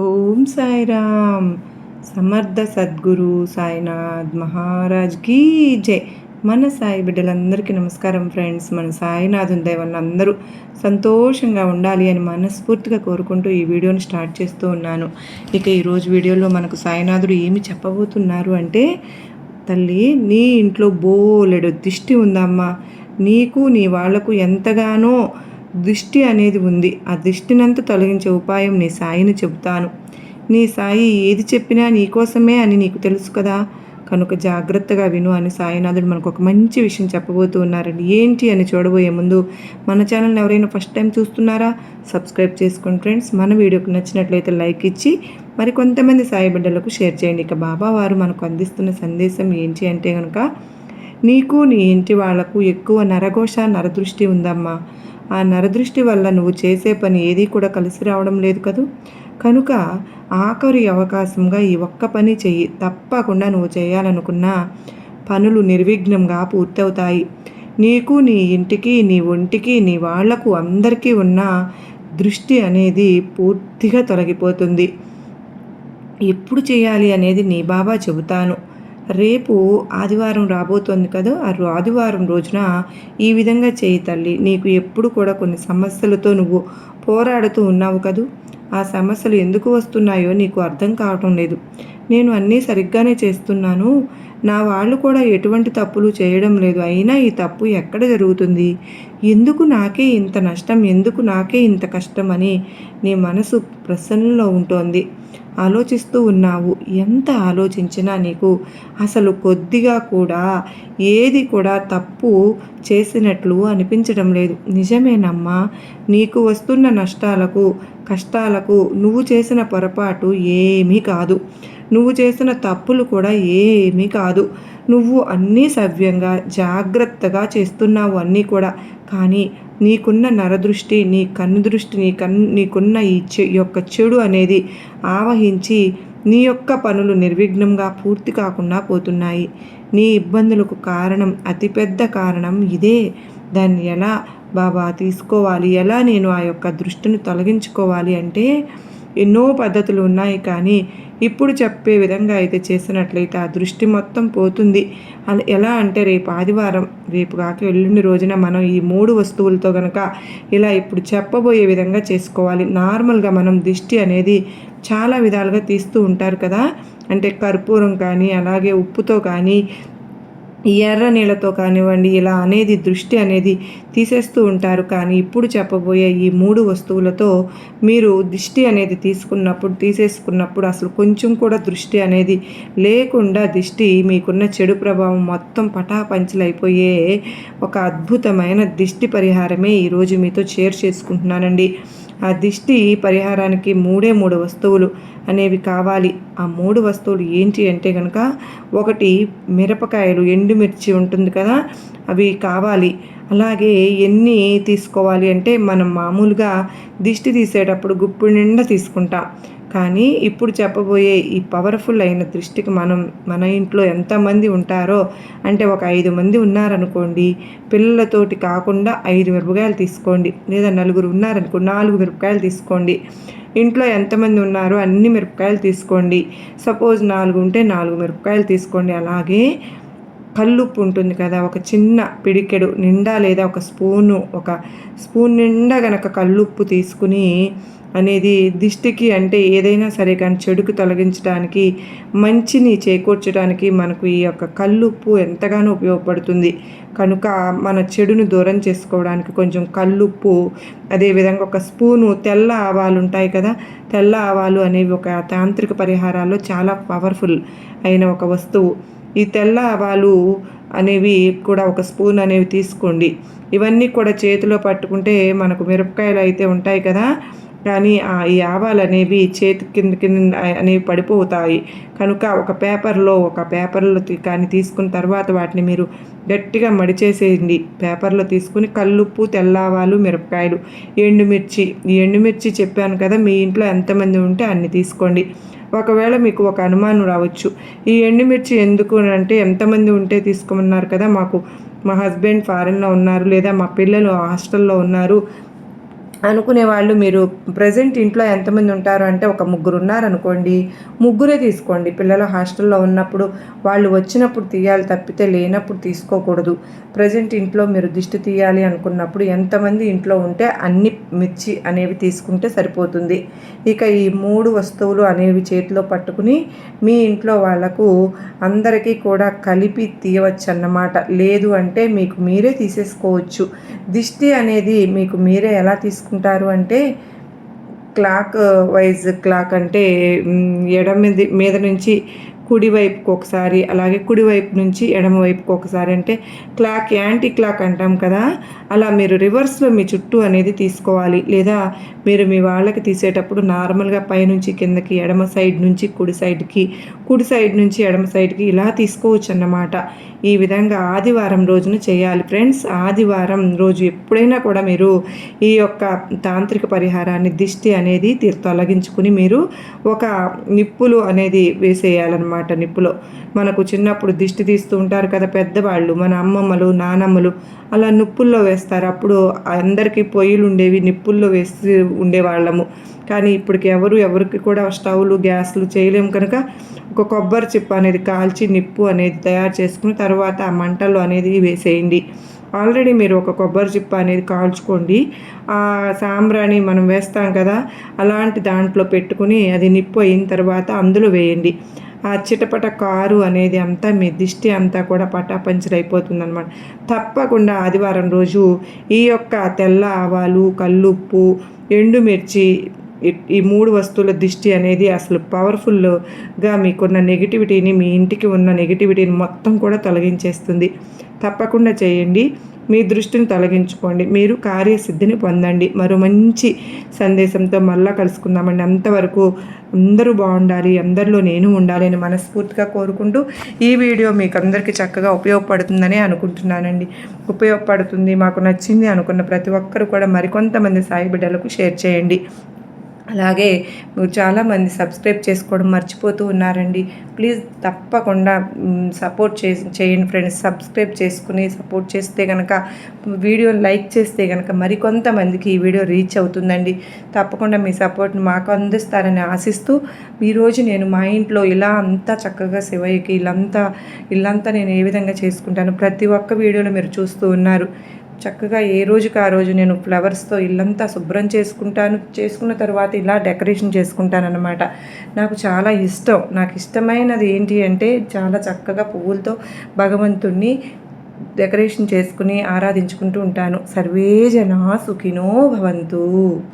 ఓం సాయిరామ్. సమర్థ సద్గురు సాయినాథ్ మహారాజ్ గీ జై. మన సాయి బిడ్డలందరికీ నమస్కారం ఫ్రెండ్స్. మన సాయినాథుని దైవన్న అందరూ సంతోషంగా ఉండాలి అని మనస్ఫూర్తిగా కోరుకుంటూ ఈ వీడియోని స్టార్ట్ చేస్తూ ఉన్నాను. ఇక ఈరోజు వీడియోలో మనకు సాయినాథుడు ఏమి చెప్పబోతున్నారు అంటే తల్లి నీ ఇంట్లో బోలెడు దిష్టి ఉందమ్మా. నీకు నీ వాళ్ళకు ఎంతగానో దృష్టి అనేది ఉంది. ఆ దృష్టినంతా తొలగించే ఉపాయం నీ సాయిని చెబుతాను. నీ సాయి ఏది చెప్పినా నీకోసమే అని నీకు తెలుసు కదా? కనుక జాగ్రత్తగా విను అని సాయినాథుడు మనకు ఒక మంచి విషయం చెప్పబోతూ ఉన్నారండి. ఏంటి అని చూడబోయే ముందు మన ఛానల్ని ఎవరైనా ఫస్ట్ టైం చూస్తున్నారా? సబ్స్క్రైబ్ చేసుకోండి ఫ్రెండ్స్. మన వీడియోకి నచ్చినట్లయితే లైక్ ఇచ్చి మరి కొంతమంది సాయి బిడ్డలకు షేర్ చేయండి. ఇక బాబా వారు మనకు అందిస్తున్న సందేశం ఏంటి అంటే కనుక నీకు నీ ఇంటి వాళ్ళకు ఎక్కువ నరఘోష నరదృష్టి ఉందమ్మా. ఆ నరదృష్టి వల్ల నువ్వు చేసే పని ఏదీ కూడా కలిసి రావడం లేదు కదూ? కనుక ఆఖరి అవకాశంగా ఈ ఒక్క పని చెయ్యి. తప్పకుండా నువ్వు చేయాలనుకున్న పనులు నిర్విఘ్నంగా పూర్తవుతాయి. నీకు నీ ఇంటికి నీ ఒంటికి నీ వాళ్ళకు అందరికీ ఉన్న దృష్టి అనేది పూర్తిగా తొలగిపోతుంది. ఎప్పుడు చేయాలి అనేది నీ బాబా చెబుతాను. రేపు ఆదివారం రాబోతోంది కదా ఆ ఆదివారం రోజున ఈ విధంగా చేయి తల్లి. నీకు ఎప్పుడు కూడా కొన్ని సమస్యలతో నువ్వు పోరాడుతూ ఉన్నావు కదూ. ఆ సమస్యలు ఎందుకు వస్తున్నాయో నీకు అర్థం కావటం లేదు. నేను అన్నీ సరిగ్గానే చేస్తున్నాను. నా వాళ్ళు కూడా ఎటువంటి తప్పులు చేయడం లేదు. అయినా ఈ తప్పు ఎక్కడ జరుగుతుంది? ఎందుకు నాకే ఇంత నష్టం? ఎందుకు నాకే ఇంత కష్టం? అని నీ మనసు ప్రసన్నలో ఉంటోంది. ఆలోచిస్తూ ఉన్నావు. ఎంత ఆలోచించినా నీకు అసలు కొద్దిగా కూడా ఏది కూడా తప్పు చేసినట్లు అనిపించడం లేదు. నిజమేనమ్మా. నీకు వస్తున్న నష్టాలకు కష్టాలకు నువ్వు చేసిన పొరపాటు ఏమీ కాదు. నువ్వు చేసిన తప్పులు కూడా ఏమీ కాదు. నువ్వు అన్నీ సవ్యంగా జాగ్రత్తగా చేస్తున్నావు అన్నీ కూడా. కానీ నీకున్న నరదృష్టి నీ కన్ను దృష్టి నీ కన్ నీకున్న ఈ చె యొక్క చెడు అనేది ఆవహించి నీ యొక్క పనులు నిర్విఘ్నంగా పూర్తి కాకుండా పోతున్నాయి. నీ ఇబ్బందులకు కారణం అతిపెద్ద కారణం ఇదే. దాన్ని ఎలా బాబా తీసుకోవాలి? ఎలా నేను ఆ యొక్క దృష్టిని తొలగించుకోవాలి అంటే ఎన్నో పద్ధతులు ఉన్నాయి కానీ ఇప్పుడు చెప్పే విధంగా అయితే చేసినట్లయితే ఆ దృష్టి మొత్తం పోతుంది. అది ఎలా అంటే రేపు ఆదివారం రేపు కాక ఎల్లుండి రోజున మనం ఈ మూడు వస్తువులతో కనుక ఇలా ఇప్పుడు చెప్పబోయే విధంగా చేసుకోవాలి. నార్మల్గా మనం దిష్టి అనేది చాలా విధాలుగా తీస్తూ ఉంటారు కదా. అంటే కర్పూరం కానీ అలాగే ఉప్పుతో కానీ ఎర్ర నీళ్ళతో కానివ్వండి ఇలా అనేది దృష్టి అనేది తీసేస్తూ ఉంటారు. కానీ ఇప్పుడు చెప్పబోయే ఈ మూడు వస్తువులతో మీరు దృష్టి అనేది తీసుకున్నప్పుడు తీసేసుకున్నప్పుడు అసలు కొంచెం కూడా దృష్టి అనేది లేకుండా దృష్టి మీకున్న చెడు ప్రభావం మొత్తం పటాపంచలైపోయే ఒక అద్భుతమైన దిష్టి పరిహారమే ఈరోజు మీతో షేర్ చేసుకుంటున్నానండి. ఆ దిష్టి పరిహారానికి మూడే మూడు వస్తువులు అనేవి కావాలి. ఆ మూడు వస్తువులు ఏంటి అంటే కనుక ఒకటి మిరపకాయలు ఎండుమిర్చి ఉంటుంది కదా అవి కావాలి. అలాగే ఎన్ని తీసుకోవాలి అంటే మనం మామూలుగా దిష్టి తీసేటప్పుడు గుప్పుడు నిండా తీసుకుంటాం. కానీ ఇప్పుడు చెప్పబోయే ఈ పవర్ఫుల్ అయిన దృష్టికి మనం మన ఇంట్లో ఎంతమంది ఉంటారో అంటే ఒక ఐదు మంది ఉన్నారనుకోండి పిల్లలతోటి కాకుండా ఐదు మిరపకాయలు తీసుకోండి లేదా నలుగురు ఉన్నారనుకో నాలుగు మిరపకాయలు తీసుకోండి. ఇంట్లో ఎంతమంది ఉన్నారో అన్ని మిరపకాయలు తీసుకోండి. సపోజ్ నాలుగు ఉంటే నాలుగు మిరపకాయలు తీసుకోండి. అలాగే కల్లుప్పు ఉంటుంది కదా ఒక చిన్న పిడికెడు నిండా లేదా ఒక స్పూను ఒక స్పూన్ నిండా గనక కల్లుప్పు తీసుకుని అనేది దిష్టికి అంటే ఏదైనా సరే కానీ చెడుకు తొలగించడానికి మంచిని చేకూర్చడానికి మనకు ఈ యొక్క కల్లుప్పు ఎంతగానో ఉపయోగపడుతుంది. కనుక మన చెడును దూరం చేసుకోవడానికి కొంచెం కల్లుప్పు అదేవిధంగా ఒక స్పూను తెల్ల ఆవాలు ఉంటాయి కదా తెల్ల ఆవాలు అనేవి ఒక తాంత్రిక పరిహారాల్లో చాలా పవర్ఫుల్ అయిన ఒక వస్తువు. ఈ తెల్ల ఆవాలు అనేవి కూడా ఒక స్పూన్ అనేవి తీసుకోండి. ఇవన్నీ కూడా చేతిలో పట్టుకుంటే మనకు మిరపకాయలు అయితే ఉంటాయి కదా కానీ ఈ ఆవాలు అనేవి చేతి కింద కింద అనేవి పడిపోతాయి. కనుక ఒక పేపర్లో ఒక పేపర్లో కానీ తీసుకున్న తర్వాత వాటిని మీరు గట్టిగా మడిచేసేయండి. పేపర్లో తీసుకుని కల్లుప్పు తెల్లావాలు మిరపకాయలు ఎండుమిర్చి ఈ ఎండుమిర్చి చెప్పాను కదా మీ ఇంట్లో ఎంతమంది ఉంటే అన్ని తీసుకోండి. ఒకవేళ మీకు ఒక అనుమానం రావచ్చు. ఈ ఎండుమిర్చి ఎందుకు అంటే ఎంతమంది ఉంటే తీసుకోమన్నారు కదా మాకు మా హస్బెండ్ ఫారెన్లో ఉన్నారు లేదా మా పిల్లలు హాస్టల్లో ఉన్నారు అనుకునే వాళ్ళు మీరు. ప్రజెంట్ ఇంట్లో ఎంతమంది ఉంటారు అంటే ఒక ముగ్గురు ఉన్నారనుకోండి ముగ్గురే తీసుకోండి. పిల్లలు హాస్టల్లో ఉన్నప్పుడు వాళ్ళు వచ్చినప్పుడు తీయాలి తప్పితే లేనప్పుడు తీసుకోకూడదు. ప్రజెంట్ ఇంట్లో మీరు దిష్టి తీయాలి అనుకున్నప్పుడు ఎంతమంది ఇంట్లో ఉంటే అన్ని మిర్చి అనేవి తీసుకుంటే సరిపోతుంది. ఇక ఈ మూడు వస్తువులు అనేవి చేతిలో పట్టుకుని మీ ఇంట్లో వాళ్ళకు అందరికీ కూడా కలిపి తీయవచ్చు అన్నమాట లేదు అంటే మీకు మీరే తీసేసుకోవచ్చు. దిష్టి అనేది మీకు మీరే ఎలా తీసుకో చేసుకుంటారు అంటే క్లాక్ వైజ్ క్లాక్ అంటే ఎడమ మీద నుంచి కుడివైపుకి ఒకసారి అలాగే కుడివైపు నుంచి ఎడమవైపుకి ఒకసారి అంటే క్లాక్ యాంటీ క్లాక్ అంటాం కదా అలా మీరు రివర్స్లో మీ చుట్టూ అనేది తీసుకోవాలి. లేదా మీరు మీ వాళ్ళకి తీసేటప్పుడు నార్మల్గా పైనుంచి కిందకి ఎడమ సైడ్ నుంచి కుడి సైడ్కి కుడి సైడ్ నుంచి ఎడమ సైడ్కి ఇలా తీసుకోవచ్చు అన్నమాట ఈ విధంగా ఆదివారం రోజున చేయాలి. ఫ్రెండ్స్ ఆదివారం రోజు ఎప్పుడైనా కూడా మీరు ఈ యొక్క తాంత్రిక పరిహారాన్ని దిష్టి అనేది తొలగించుకుని మీరు ఒక నిప్పులు అనేది వేసేయాలన్నమాట. నిప్పులో. మనకు చిన్నప్పుడు దిష్టి తీస్తూ ఉంటారు కదా పెద్దవాళ్ళు మన అమ్మమ్మలు నానమ్మలు అలా నిప్పుల్లో వేస్తారు. అప్పుడు అందరికీ పొయ్యిలు ఉండేవి నిప్పుల్లో వేసి ఉండేవాళ్ళము. కానీ ఇప్పటికి ఎవరు ఎవరికి కూడా స్టవ్లు గ్యాస్లు చేయలేము కనుక ఒక కొబ్బరి చిప్ప అనేది కాల్చి నిప్పు అనేది తయారు చేసుకుని తర్వాత ఆ మంటలు అనేది వేసేయండి. ఆల్రెడీ మీరు ఒక కొబ్బరి చిప్ప అనేది కాల్చుకోండి. ఆ సాంబ్రాణి మనం వేస్తాం కదా అలాంటి దాంట్లో పెట్టుకుని అది నిప్పు అయిన తర్వాత అందులో వేయండి. ఆ చిటపట కారు అనేది అంతా మీ దిష్టి అంతా కూడా పటాపంచలైపోతుంది అనమాట తప్పకుండా ఆదివారం రోజు ఈ యొక్క తెల్ల ఆవాలు కల్లుప్పు ఎండుమిర్చి ఈ మూడు వస్తువుల దిష్టి అనేది అసలు పవర్ఫుల్గా మీకున్న నెగిటివిటీని మీ ఇంటికి ఉన్న నెగిటివిటీని మొత్తం కూడా తొలగించేస్తుంది. తప్పకుండా చేయండి. మీ దృష్టిని తొలగించుకోండి. మీరు కార్యసిద్ధిని పొందండి. మరో మంచి సందేశంతో మళ్ళా కలుసుకుందామండి. అంతవరకు అందరూ బాగుండాలి అందరిలో నేను ఉండాలి అని మనస్ఫూర్తిగా కోరుకుంటూ ఈ వీడియో మీకు అందరికీ చక్కగా ఉపయోగపడుతుందని అనుకుంటున్నానండి. ఉపయోగపడుతుంది మాకు నచ్చింది అనుకున్న ప్రతి ఒక్కరు కూడా మరికొంతమంది సాయి బిడ్డలకు షేర్ చేయండి. అలాగే మీరు చాలామంది సబ్స్క్రైబ్ చేసుకోవడం మర్చిపోతూ ఉన్నారండి. ప్లీజ్ తప్పకుండా సపోర్ట్ చే చేయండి ఫ్రెండ్స్. సబ్స్క్రైబ్ చేసుకుని సపోర్ట్ చేస్తే కనుక వీడియో లైక్ చేస్తే కనుక మరికొంతమందికి ఈ వీడియో రీచ్ అవుతుందండి. తప్పకుండా మీ సపోర్ట్ని మాకు అందిస్తారని ఆశిస్తూ ఈరోజు నేను మా ఇంట్లో ఇలా అంతా చక్కగా శివయ్యకి ఇల్లంతా ఇల్లంతా నేను ఏ విధంగా చేసుకుంటాను ప్రతి ఒక్క వీడియోలో మీరు చూస్తూ ఉన్నారు. చక్కగా ఏ రోజుకి ఆ రోజు నేను ఫ్లవర్స్తో ఇల్లంతా శుభ్రం చేసుకుంటాను చేసుకున్న తర్వాత ఇలా డెకరేషన్ చేసుకుంటానన్నమాట. నాకు చాలా ఇష్టం. నాకు ఇష్టమైనది ఏంటి అంటే చాలా చక్కగా పువ్వులతో భగవంతుణ్ణి డెకరేషన్ చేసుకుని ఆరాధించుకుంటూ ఉంటాను. సర్వే జనా సుఖినో భవంతు.